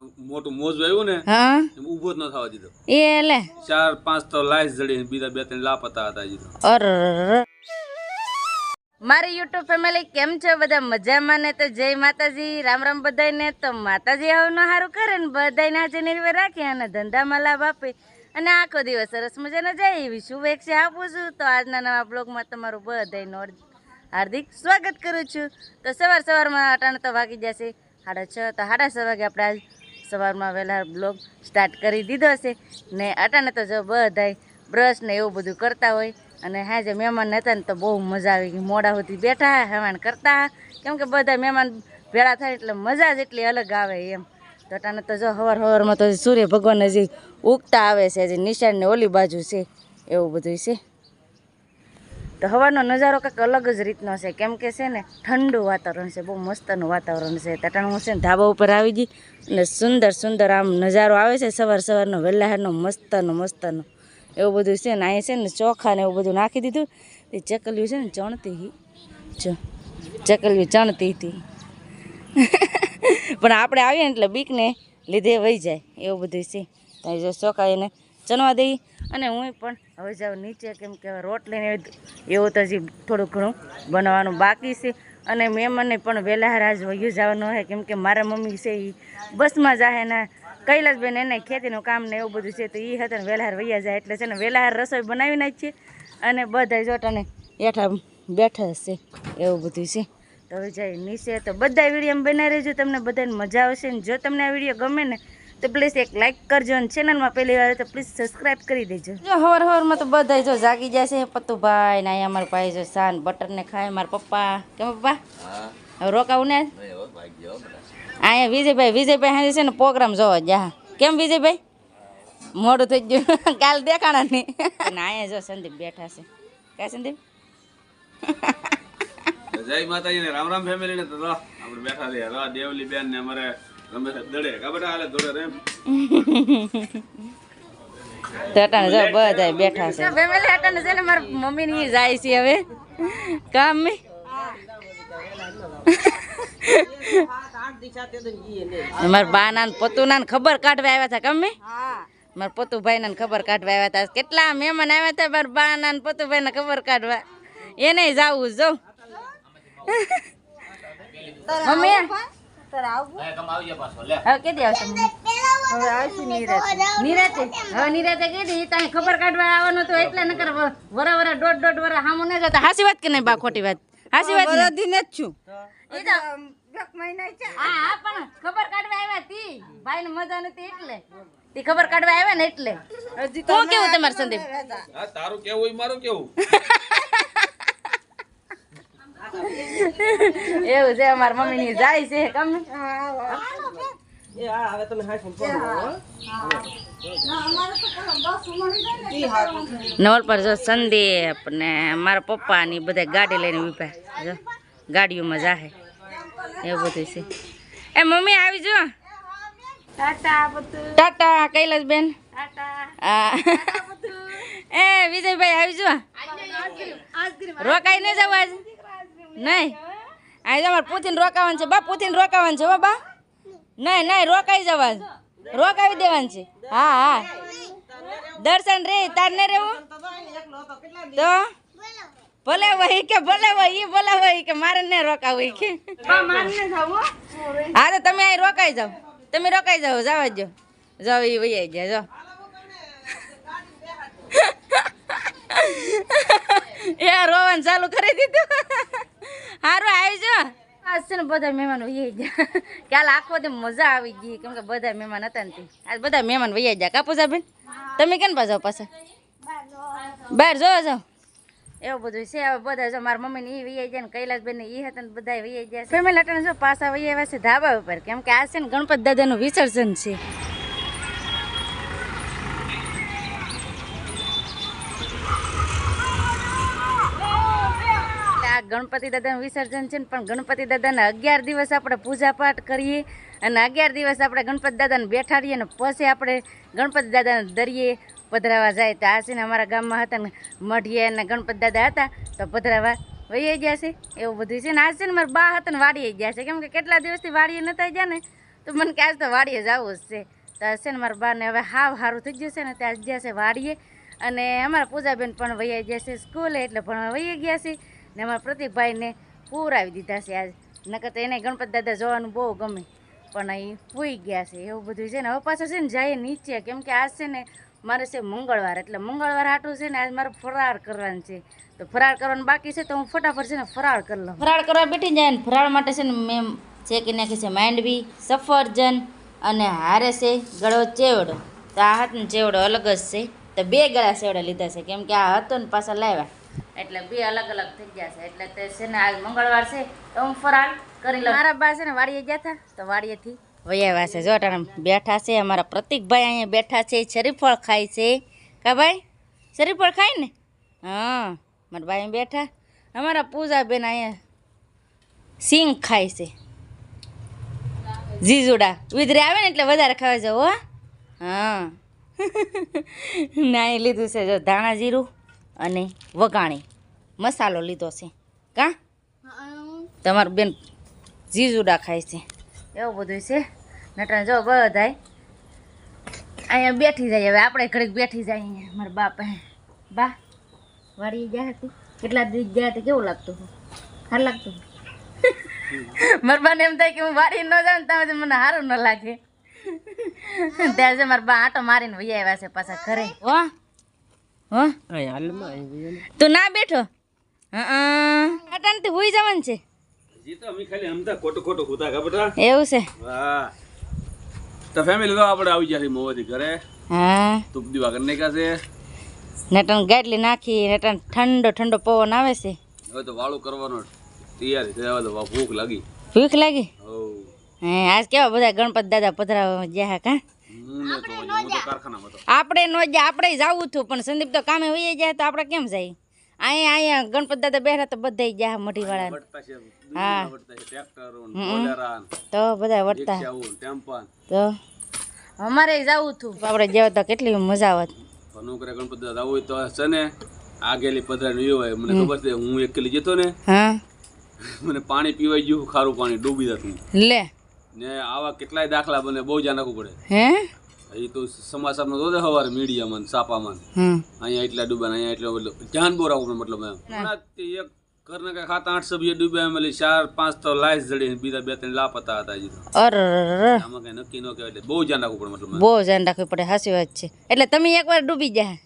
મોટું મોજ આવ્યું ને હા? ઊભો જ ન થવા દીધો. એ લે. ચાર પાંચ તો લાઈસ જડી બીજા બે ત્રણ લાપતા હતા હજી અર મારી યુટ્યુબ ફેમિલી કેમ છો બધા? મજામાં ને તો જય માતાજી. રામ રામ બધાને તો માતાજી આવનું સારું કરે ને બધાને આજે નિર્વે રાખે અને ધંધામાં લાભ આપે. અને આખો દિવસ સરસ મજાને જાય એવી શુભેચ્છા આપું છું. તો આજના નવા બ્લોગમાં તમારું બધાનું હાર્દિક સ્વાગત કરું છું. તો સવાર સવારમાં અટાણ તો વાગી જશે. સાડા છ તો સાડા છ વાગે આપણે આજ સવારમાં વહેલા બ્લોગ સ્ટાર્ટ કરી દીધો છે. ને અટાણે તો જો બધાય બ્રશ ને એવું બધું કરતા હોય અને હા, જે મહેમાન હતા ને તો બહુ મજા આવી ગઈ. મોડા સુધી બેઠા હેવાણ કરતા કેમ કે બધા મહેમાન ભેળા થાય એટલે મજા જ એટલી અલગ આવે એમ. તો અટાણે તો જો હવાર હવારમાં તો સૂર્ય ભગવાન હજી ઉગતા આવે છે હજી નિશાળને ઓલી બાજુ છે, એવું બધું છે. તો હવાનો નજારો કંઈક અલગ જ રીતનો છે. કેમ કે છે ને, ઠંડુ વાતાવરણ છે, બહુ મસ્તનું વાતાવરણ છે. તટાણ હું છે ને, ધાબા ઉપર આવી ગઈ અને સુંદર સુંદર આમ નજારો આવે છે સવાર સવારનો વહેલાહારનો મસ્તનો મસ્તનો. એવું બધું છે ને, અહીંયા છે ને ચોખા ને એવું બધું નાખી દીધું. એ ચકલિયું છે ને ચણતી ચકલિયું ચણતી હતી. પણ આપણે આવીએ ને એટલે બીકને લીધે વહી જાય. એવું બધું છે. ત્યાં જો ચોખા એને ચણવા દઈ. અને હું પણ હવે જાઉં નીચે, કેમ કે રોટ રોટલીને એવું તો હજી થોડું ઘણું બનાવવાનું બાકી છે. અને મહેમાનને પણ વહેલા આજ વયું જવાનું હોય, કેમ કે મારા મમ્મી છે એ બસમાં જાહે ને કૈલાસબેન એને ખેતીનું કામ ને એવું બધું છે, તો એ હતા ને વહેલાહાર વૈયા જાય. એટલે છે ને વહેલાહાર રસોઈ બનાવી નાખીએ અને બધા જોટાને હેઠા બેઠા છે એવું બધું છે. તો હવે જાય નીચે, તો બધા વીડિયો બનાવી રહેજો, તમને બધાને મજા આવશે. ને જો તમને આ વીડિયો ગમે ને તો પ્લીઝ એક લાઇક કરજો અને ચેનલમાં પહેલી વાર તો પ્લીઝ સબસ્ક્રાઇબ કરી દેજો. જો હવાર હવારમાં તો બધા જો જાગી જશે પત્તુભાઈ ને અહીંયા અમારા ભાઈ જો સાન બટરને ખાય મારા પપ્પા. કેમ પપ્પા? હવે રોકાવું ને? અહીંયા વિજયભાઈ વિજયભાઈ હાજર છે ને પ્રોગ્રામ જોવા જા કેમ વિજયભાઈ? મોડું થઈ ગયું. કાલ દેખાણા નહીં અને અહીંયા જો સંદીપ બેઠા છે. કાંઈ સંદીપ? જય માતાજી ને રામ રામ ફેમિલી ને તો આપણે બેઠા છે દેવલી બેન ને અમારે ગમે દડે. ખબર હાલે દોડે રેમ તો જો બધા બેઠા છે. ફેમિલી અટાણે છે ને મારા મમ્મી ની જાય છે હવે. કામ મે? મારા બા ના પતુ ના ખબર કાઢવા આવ્યા હતા કમે મારા પતુભાઈ ના ખબર કાઢવા આવ્યા હતા કેટલા મહેમાન આવ્યા હતા મારા બા ના પતુભાઈ ને ખબર કાઢવા. એને જવું જો. મમ્મી. હવે આવશે? મમ્મી? હવે આવશે નિરાતે. નિરાતે? હવે નિરાતે કેદી? તાઈ ખબર કાઢવા આવવાનું તો એટલે નકર વરા વરા દોઢ દોઢ વરા હામો ન જતા. હાસી વાત કે નહીં બા ખોટી વાત? હાસી વાત ને? જ છું. ઈ તો હા હા પણ ખબર કાઢવા આવ્યા તી. ભાઈને મજા નથી એટલે. તી ખબર કાઢવા આવ્યા ને એટલે. હું કેવું તમારે સંદીપ? તારું કેવું મારું કેવું? એવું છે અમારા મમ્મી ની જાય છે. કમ નવલ પર જો સંદીપ ને મારા પપ્પા ની બધા ગાડી લઈને ઊભા. જો ગાડીઓમાં જાહે. એવું બધું છે. એ મમ્મી આવી જો. ટાટા કૈલાસ બેન એ વિજયભાઈ આવી જો. રોકાઈ ન જવું આજ. નહીં. અહીં અમારે પૂછીને રોકાવાનું છે. બા પૂછીને રોકાવાનું છે હો બા. નહીં નહીં રોકાઈ જવાનું. રોકાવી દેવાનું છે. હા હા. દર્શન રે તાર ને રહેવું? તો? ભલે વહી કે ભલે વહી એ ભલે વહી કે મારે ને રોકાવું કે. હા. તો તમે અહીં રોકાઈ જાઓ. તમે રોકાઈ જાઓ જવા જો જાઓ એ વહી ગયા જો. એ રોવાનું ચાલુ કરી દીધું. સારું આવજો. આજ છે ને બધા મહેમાન વૈયા ગયા. કાલ આખો દી મજા આવી ગઈ. કેમ કે બધા મહેમાન હતા ને આજ બધા મહેમાન વૈયા ગયા. કાપુસાબેન તમે કેમ પાછા પાછા? બહાર જો જાઓ? એવું બધું છે. હવે બધા જો મારા મમ્મીને એ વહી જાય ને કૈલાસબેન એ હતા ને બધા વહી જાય ફેમિલી અટાણે જો પાછા વૈયા છે ધાબા ઉપર. કેમ કે આ છે ને ગણપત દાદાનું વિસર્જન છે. ગણપતિ દાદાનું વિસર્જન છે ને, પણ ગણપતિ દાદાના અગિયાર દિવસ આપણે પૂજા પાઠ કરીએ અને અગિયાર દિવસ આપણે ગણપતિ દાદાને બેઠાડીએ અને પછી આપણે ગણપતિ દાદાને દરિયે પધરાવા જાય. તો આ છે ને અમારા ગામમાં હતા ને મઢીએ અને ગણપતિ દાદા હતા, તો પધરાવા વહી ગયા છે. એવું બધું છે ને, આ છે ને મારા બા હતા ને વાડીએ ગયા છે. કેમ કે કેટલા દિવસથી વાડીએ નતા ગયા ને, તો મને કે આજ તો વાડીએ જવું જ છે. તો આજ છે ને મારા બાને હવે હાવ સારું થઈ ગયું છે ને, ત્યાં ગયા છે વાડીએ. અને અમારા પૂજાબેન પણ વૈયા ગયા છે સ્કૂલે, એટલે ભણવા વૈયા ગયા છે. ને અમારા પ્રતિકભાઈને પૂરાવી દીધા છે આજ. નકર તો એને ગણપત દાદા જોવાનું બહુ ગમે. પણ અહીં પૂઈ ગયા છે, એવું બધું છે ને. હવે પાછું છે ને જાય નીચે, કેમ કે આજ છે ને મારે છે મંગળવાર, એટલે મંગળવાર હાટું છે ને આજ મારે ફરાળ કરવાનું છે. તો ફરાર કરવાનું બાકી છે, તો હું ફટાફટ છે ને ફરાળ કરી લઉં. ફરાળ કરવા બેઠી જાય ને, ફરાળ માટે છે ને મેં કે નાખી છે માંડવી, સફરજન અને હારે છે ગળો ચેવડો. તો આ હાથનો ચેવડો અલગ જ છે. તો બે ગળા ચેવડા લીધા છે, કેમ કે આ હતો ને પાછા લાવ્યા. એટલે બે અલગ અલગ થઈ ગયા છે. એટલે તે છે ને આજ મંગળવાર છે, તો હું ફરાળ કરી લઉં. મારા બા છે ને વાડીએ ગયા હતા તો વાડીએથી વૈયાવા છે. જો અટાણે બેઠા છે, અમારા પ્રતિકભાઈ અહીંયા બેઠા છે શરીફળ ખાય છે. કા ભાઈ? શરીફળ ખાય ને? હા, મારા ભાઈ બેઠા. અમારા પૂજાબેન અહીંયા સિંગ ખાય છે. જીજુડા. વિધરે આવે ને એટલે વધારે ખાવા જવું, હો. હા. ના એ લીધું છે, જો ધાણા જીરું. અને વઘાણી. મસાલો લીધો છે. કા? તમારું બેન જીજુડા ખાય છે. એવું બધું છે? નટણ જો બધાય અહીંયા બેઠી જાય. હવે આપણે ઘડીક બેઠી જાય અહીંયા મારા બાપ. પાસે બા વાળી ગયા હતી? કેટલા દિવસ ગયા હતા? કેવું લાગતું? હતું સારું લાગતું? હતું? મારા બાને એમ થાય કે હું વાડી ન જાઉં સુધી મને સારું ન લાગે. ત્યારે મારા બા આટો મારીને વૈયા આવ્યા છે પાછા ઘરે. હો હો. તું ના બેઠો? અટાણથી હુઈ જવાનું છે? એવું છે. તો ફેમિલી તો આપણે આવી જશે મોવાથી ઘરે. હા. તુપ દીવા કરી નાખ્યા છે. નટન ગાટલી નાખી નટન ઠંડો ઠંડો પવન આવે છે. હવે તો વાળું કરવાનો તૈયારી છે હવે તો ભૂખ લાગી. ભૂખ લાગી? હે આજ કેવા બધા ગણપત દાદા પધરાવા ગયા હા કા? ને હું આપણે નો જ. આપણે જવું હતું પણ સંદીપ તો કામે વહી જાય તો આપણે કેમ જાય? અહીંયા અહીંયા ગણપત દાદા બેઠા તો બધા જાય મઢી વાળા વટતા વટતા ને તો બધા ને. તો અમારે જવું હતું આપણે જેવા તો કેટલી મજા આવત ગણપત દાદા આવું હોય તો છે ને આગેલી પધરાની હોય. મને ખબર છે હું એકલી જતો ને હા. મને પાણી પીવાઈ ગયું ખારું પાણી ડૂબી જતું. લે. ને આવા કેટલાય દાખલા બને બહુ જ નાખવું પડે. હે? એ તો સમાચાર મીડિયામાં ને છાપામાં ને. હમ. અહીંયા એટલા ડૂબ્યા અહીંયા એટલા મતલબ ધ્યાન બહુ રાખવું મતલબ એમ. તે એક ઘરના કઈ સાત આઠ સભ્ય ડૂબ્યા એમ ચાર પાંચ તો લાઈસ જડી બીજા બે ત્રણ લાપતા હતા હજી આમાં કઈ નક્કી ન કહેવાય એટલે બહુ ધ્યાન રાખવું પડે મતલબ બહુ ધ્યાન રાખવું પડે સાચી વાત છે. એટલે તમે એકવાર ડૂબી ગયા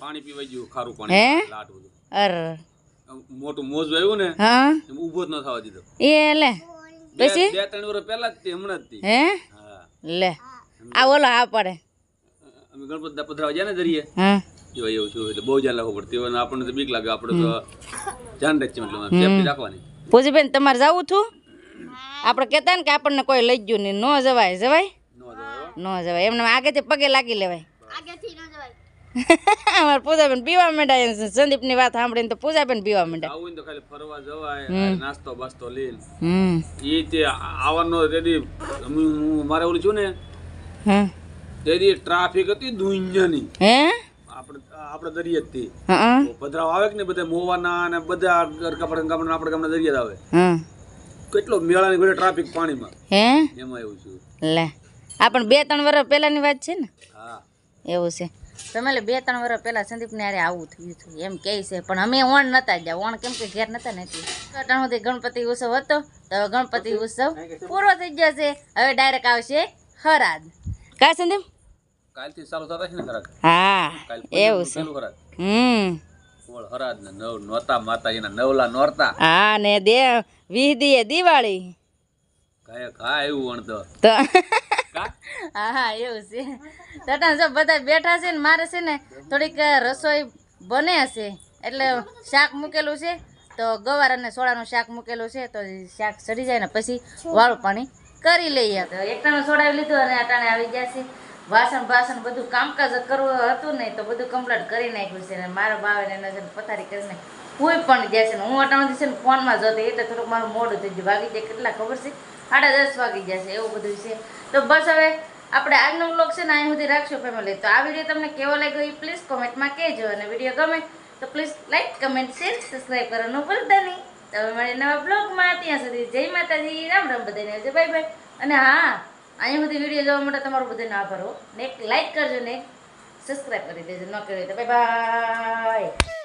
પાણી પીવાઈ ગયું ખારું હે? પાણી લાટ બધું. અર મોટું મોજ આવ્યું ને હા? ઊભો જ ન થવા દીધો. એ લે. પછી? બે ત્રણ વર્ષ પહેલા જ તે હમણાં જ તે. હે? લે આ ઓલો આ પડે. અમે ગણપતિ દા પધરાવા ગયા ને દરિયે? હા. જો એવું છું એટલે બહુ જાન રાખવું પડતી હોય આપણને તો બીક લાગે આપણે તો ધ્યાન રાખીએ મતલબ સેફટી રાખવાની. પૂજીબેન તમારે જવું છું આપણે કહેતા ને કે આપણને કોઈ લઈ ગયું નહીં. ન જવાય જવાય? ન જવાય ન જવાય. એમને આગેથી પગે લાગી લેવાય. અમારે પૂજાબેન પીવા માંડ્યા સંદીપની વાત સાંભળીને તો પૂજાબેન પીવા માંડ્યા. આવું ને તો ખાલી ફરવા જવાય નાસ્તો બાસ્તો લઈને હમ. એ તે આવવાનો રેડી. હું મારે ઓલું છું ને હે? તેરી ટ્રાફિક હતી દુનિયાની હે? આપણે આપણે દરિયા હતી પધરાવ આવે કે ને બધા મોવાના અને બધા કપડા ગામડા આપણે ગામના દરિયા આવે. કેટલો મેળાની ઘરે ટ્રાફિક પાણીમાં. હે? એમાં એવું છું. લે. આ પણ બે ત્રણ વર્ષ પહેલાની વાત છે ને? હા. એવું છે. તમે બે ત્રણ વર્ષ પહેલાં સંદીપને હારે આવું થયું હતું એમ કહે છે. પણ અમે ઓણ નતા જ્યાં ઓણ કેમ કે ઘેર નતા નથી સુધી ગણપતિ ઉત્સવ હતો તો હવે ગણપતિ ઉત્સવ પૂરો થઈ જશે હવે ડાયરેક્ટ આવશે હરાદ. કા સંદીપ? કાલથી ચાલુ થતા છે ને ખરાક હા એવું છે. હમ. ઓળ ને નવ નોતા માતાજીના નવલા નોરતા. હા ને દે વીહ દીએ દિવાળી. કાય કા એવું વણતો તો હા? હા એવું છે. બધા બેઠા છે ને મારે છે ને થોડીક રસોઈ બને હશે એટલે શાક મૂકેલું છે. તો ગવાર અને સોડાનું શાક મૂકેલું છે. તો શાક સડી જાય ને પછી વાળું પાણી કરી લઈએ. તો એકટાણું સોડાવી લીધું અને અટાણે આવી ગયા છે. વાસણ બાસણ બધું કામકાજ કરવું હતું ને તો બધું કમ્પ્લીટ કરી નાખ્યું છે. ને મારા એને છે ને પથારી કરીને કોઈ પણ જાય છે ને હું અટાણું છે ને ફોનમાં જોતી એટલે થોડુંક મારું મોડું થઈ ગયું. વાગી જાય કેટલા ખબર છે? સાડા દસ વાગી જશે એવું બધું છે. તો બસ હવે આપણે આજનો બ્લોગ છે ને અહીં સુધી રાખશું ફેમિલી તો આ વીડિયો તમને કેવો લાગ્યો એ પ્લીઝ કોમેન્ટમાં કહેજો અને વીડિયો ગમે તો please like comment share subscribe કરવાનું ભૂલતા નહીં. તમે મળે નવા બ્લોગમાં ત્યાં સુધી જય માતાજી. રામ રામ બધાને આવજો. બાય બાય અને હા, અહીંયા સુધી વીડિયો જોવા માટે તમારો બધાનો આભાર ને લાઇક કરજો ને સબસ્ક્રાઈબ કરી દેજો. ન કર્યું તો બાય બાય